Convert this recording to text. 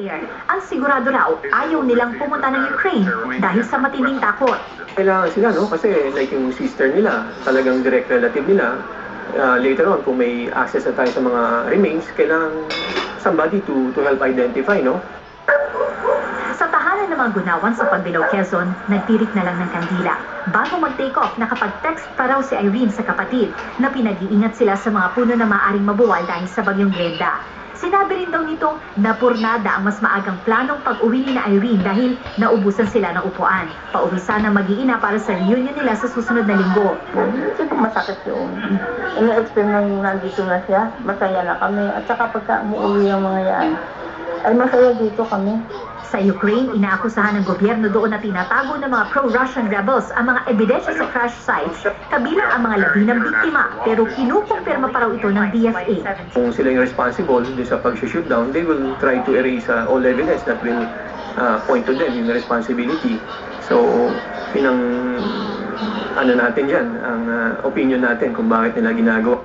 air. Ang sigurado raw, ayaw nilang pumunta ng Ukraine dahil sa matinding takot. Kailangan sila, no? Kasi like yung sister nila, talagang direct relative nila. Uh, later on, kung may access na tayo sa mga remains, kailangan somebody to to help identify, no? Sa tahanan ng mga gunawan sa Pagbilao, Quezon, nagtirik na lang ng kandila. Bago mag-take off, nakapag-text pa raw si Irene sa kapatid na pinag-iingat sila sa mga puno na maaring mabuwal dahil sa bagyong Glenda. Sinabi rin daw nitong napurnada ang mas maagang planong pag-uwi ni na Irene dahil naubusan sila ng upuan. Pauwi sana mag-iina para sa reunion nila sa susunod na linggo. Siyempre masakit yun. Ina-explain na yung nandito na siya, masaya na kami. At saka pagka umuwi yung mga yan, ay masaya dito kami. Sa Ukraine, inaakusahan ng gobyerno doon na tinatago ng mga pro-Russian rebels ang mga ebidensya sa crash sites, kabilang ang mga labi ng biktima, pero kinukumpirma pa raw ito ng DFA. Kung sila yung responsible sa pag-shoot down, they will try to erase uh, all evidence that will uh, point to them in responsibility. So, pinang ano natin dyan, ang uh, opinion natin kung bakit nila ginagawa.